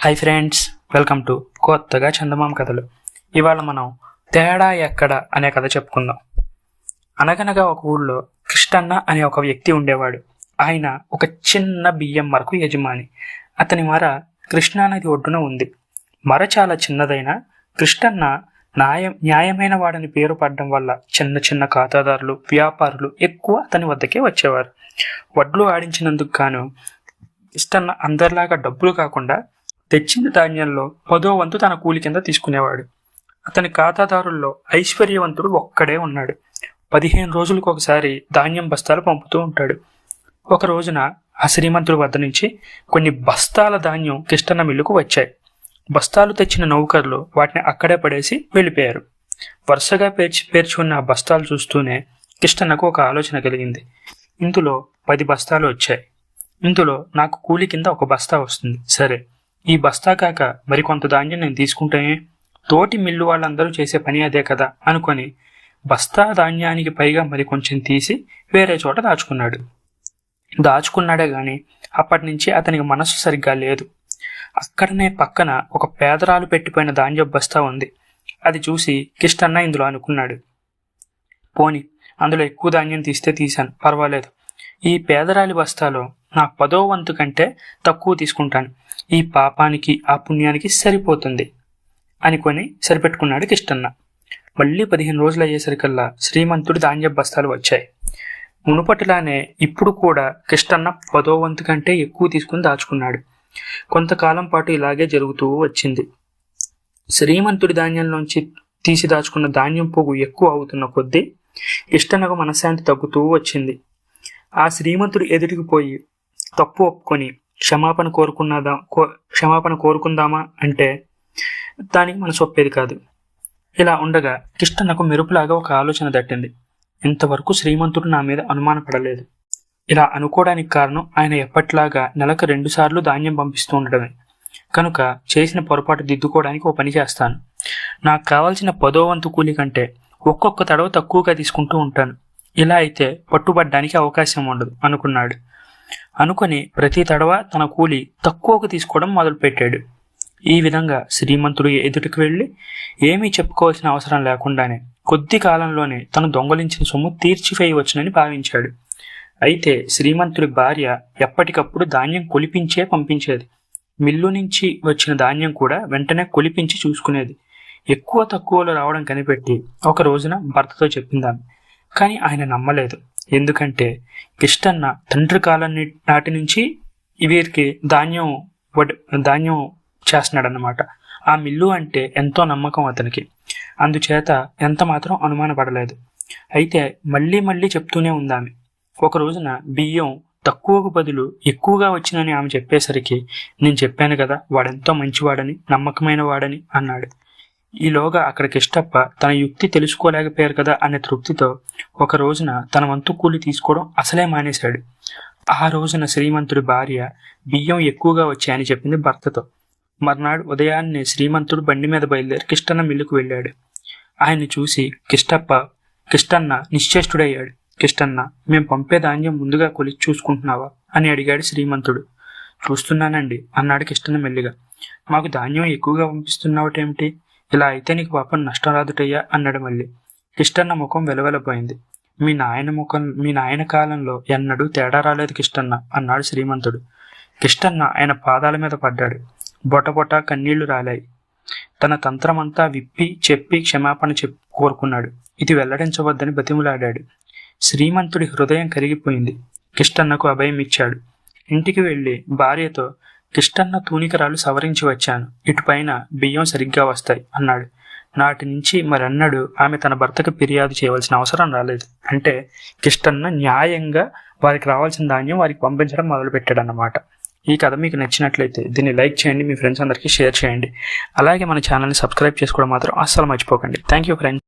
Hi friends welcome to కొత్తగా చందమామ కథలు. ఇవాళ మనం తేడా ఎక్కడ అనే కథ చెప్పుకుందాం. అనగనగా ఒక ఊళ్ళో కృష్ణన్న అనే ఒక వ్యక్తి ఉండేవాడు. ఆయన ఒక చిన్న బియ్యం మరకు యజమాని. అతని మర కృష్ణానది ఒడ్డున ఉంది. మర చాలా చిన్నదైన కృష్ణన్న న్యాయం న్యాయమైన వాడని పేరు పడడం వల్ల చిన్న చిన్న ఖాతాదారులు వ్యాపారులు ఎక్కువ అతని వద్దకే వచ్చేవారు. వడ్లు ఆడించినందుకు గాను ఇష్టన్న అందరిలాగా డబ్బులు కాకుండా తెచ్చిన ధాన్యంలో పదో వంతు తన కూలి కింద తీసుకునేవాడు. అతని ఖాతాదారుల్లో ఐశ్వర్యవంతుడు ఒక్కడే ఉన్నాడు. పదిహేను రోజులకు ఒకసారి ధాన్యం బస్తాలు పంపుతూ ఉంటాడు. ఒక రోజున ఆ శ్రీమంతుడి వద్ద నుంచి కొన్ని బస్తాల ధాన్యం కిష్టన్న మిల్లుకు వచ్చాయి. బస్తాలు తెచ్చిన నౌకర్లు వాటిని అక్కడే పడేసి వెళ్ళిపోయారు. వరుసగా పేర్చి పేర్చి ఉన్న ఆ బస్తాలు చూస్తూనే కిష్టన్నకు ఒక ఆలోచన కలిగింది. ఇందులో పది బస్తాలు వచ్చాయి. ఇందులో నాకు కూలి కింద ఒక బస్తా వస్తుంది. సరే. ఈ బస్తా కాక మరికొంత ధాన్యం నేను తీసుకుంటే తోటి మిల్లు వాళ్ళందరూ చేసే పని అదే కదా అనుకొని బస్తా ధాన్యానికి పైగా మరి కొంచెం తీసి వేరే చోట దాచుకున్నాడు. దాచుకున్నాడే గాని అప్పటి నుంచి అతనికి మనసు సరిగ్గా లేదు. అక్కడనే పక్కన ఒక పేదరాలు పెట్టిపోయిన ధాన్యం బస్తా ఉంది. అది చూసి కిష్టన్న ఇందులో అనుకున్నాడు. పోని అందులో ఎక్కువ ధాన్యం తీస్తే తీశాను పర్వాలేదు. ఈ పేదరాలి బస్తాలో నా పదో వంతు కంటే తక్కువ తీసుకుంటాను. ఈ పాపానికి ఆ పుణ్యానికి సరిపోతుంది అనుకొని సరిపెట్టుకున్నాడు కిష్టన్న మళ్ళీ పదిహేను రోజులు అయ్యేసరికల్లా శ్రీమంతుడి ధాన్య బస్తాలు వచ్చాయి. మునుపటిలానే ఇప్పుడు కూడా కిష్టన్న పదో వంతు కంటే ఎక్కువ తీసుకుని దాచుకున్నాడు. కొంతకాలం పాటు ఇలాగే జరుగుతూ వచ్చింది. శ్రీమంతుడి ధాన్యంలోంచి తీసి దాచుకున్న ధాన్యం పోగు ఎక్కువ అవుతున్న కొద్దీ కిష్టన్నకు మనశ్శాంతి తగ్గుతూ వచ్చింది. ఆ శ్రీమంతుడు ఎదుటికి పోయి తప్పు ఒప్పుకొని క్షమాపణ కోరుకున్నదా కో క్షమాపణ కోరుకుందామా అంటే దానికి మనసు ఒప్పేది కాదు. ఇలా ఉండగా కిష్టన్నకు మెరుపులాగా ఒక ఆలోచన దట్టింది. ఇంతవరకు శ్రీమంతుడు నా మీద అనుమానపడలేదు. ఇలా అనుకోవడానికి కారణం ఆయన ఎప్పట్లాగా నెలకు రెండుసార్లు ధాన్యం పంపిస్తూ ఉండడమే. కనుక చేసిన పొరపాటు దిద్దుకోవడానికి ఓ పని చేస్తాను. నాకు కావాల్సిన పదో వంతు కూలి కంటే ఒక్కొక్క తడవ తక్కువగా తీసుకుంటూ ఉంటాను. ఇలా అయితే పట్టుబడ్డానికి అవకాశం ఉండదు అనుకున్నాడు. అనుకొని ప్రతి తడవ తన కూలి తక్కువకు తీసుకోవడం మొదలుపెట్టాడు. ఈ విధంగా శ్రీమంతుడు ఎదుటికి వెళ్ళి ఏమీ చెప్పుకోవాల్సిన అవసరం లేకుండానే కొద్ది కాలంలోనే తను దొంగలించిన సొమ్ము తీర్చివేయవచ్చునని భావించాడు. అయితే శ్రీమంతుడి భార్య ఎప్పటికప్పుడు ధాన్యం కొలిపించే పంపించేది. మిల్లు నుంచి వచ్చిన ధాన్యం కూడా వెంటనే కొలిపించి చూసుకునేది. ఎక్కువ తక్కువలో రావడం కనిపెట్టి ఒక రోజున భర్తతో చెప్పిందామె. కానీ ఆయన నమ్మలేదు. ఎందుకంటే కిష్టన్న తండ్రి కాలం నాటి నుంచి వీరికి ధాన్యం వడ్ ధాన్యం చేస్తున్నాడు అన్నమాట ఆ మిల్లు అంటే ఎంతో నమ్మకం అతనికి. అందుచేత ఎంత మాత్రం అనుమానపడలేదు. అయితే మళ్ళీ మళ్ళీ చెప్తూనే ఉందామె. ఒక రోజున బియ్యం తక్కువకు బదులు ఎక్కువగా వచ్చినని ఆమె చెప్పేసరికి నేను చెప్పాను కదా వాడెంతో మంచివాడని నమ్మకమైన వాడని అన్నాడు. ఈలోగా అక్కడికి ఇష్టప్ప తన యుక్తి తెలుసుకోలేకపోయారు కదా అనే తృప్తితో ఒక రోజున తన వంతు కూలి తీసుకోవడం అసలే మానేశాడు. ఆ రోజున శ్రీమంతుడి భార్య బియ్యం ఎక్కువగా వచ్చాయని చెప్పింది భర్తతో. మర్నాడు ఉదయాన్నే శ్రీమంతుడు బండి మీద బయలుదేరి కిష్టన్న మిల్లుకు వెళ్ళాడు. ఆయన్ని చూసి కిష్టప్ప కిష్టన్న నిశ్చేష్టుడయ్యాడు. కిష్టన్న మేం పంపే ధాన్యం ముందుగా కొలి చూసుకుంటున్నావా? అని అడిగాడు శ్రీమంతుడు. చూస్తున్నానండి అన్నాడు కిష్టన్న మెల్లిగా. మాకు ధాన్యం ఎక్కువగా పంపిస్తున్నావటేమిటి? ఇలా అయితే నీకు పాపం నష్టం రాదుటయ్యా అన్నాడు మళ్ళీ. కిష్టన్న ముఖం వెలవెలపోయింది. మీ నాయన ముఖం మీ నాయన కాలంలో ఎన్నడూ తేడా రాలేదు కిష్టన్న అన్నాడు శ్రీమంతుడు. కిష్టన్న ఆయన పాదాల మీద పడ్డాడు. బొటబొట కన్నీళ్ళు రాలాయి. తన తంత్రమంతా విప్పి చెప్పి క్షమాపణ చెప్ కోరుకున్నాడు. ఇది వెల్లడించవద్దని బతిములాడాడు. శ్రీమంతుడి హృదయం కరిగిపోయింది. కిష్టన్నకు అభయం ఇచ్చాడు. ఇంటికి వెళ్ళి భార్యతో కిష్టన్న తూనికరాలు సవరించి వచ్చాను. ఇటుపైన బియ్యం సరిగ్గా వస్తాయి అన్నాడు. నాటి నుంచి మరన్నడు ఆమె తన భర్తకు ఫిర్యాదు చేయవలసిన అవసరం రాలేదు. అంటే కిష్టన్న న్యాయంగా వారికి రావాల్సిన ధాన్యం వారికి పంపించడం మొదలుపెట్టాడు అన్నమాట ఈ కథ మీకు నచ్చినట్లయితే దీన్ని లైక్ చేయండి మీ ఫ్రెండ్స్ అందరికీ షేర్ చేయండి. అలాగే మన ఛానల్ని సబ్స్క్రైబ్ చేసుకోవడం మాత్రం అస్సలు మర్చిపోకండి. Thank you friends.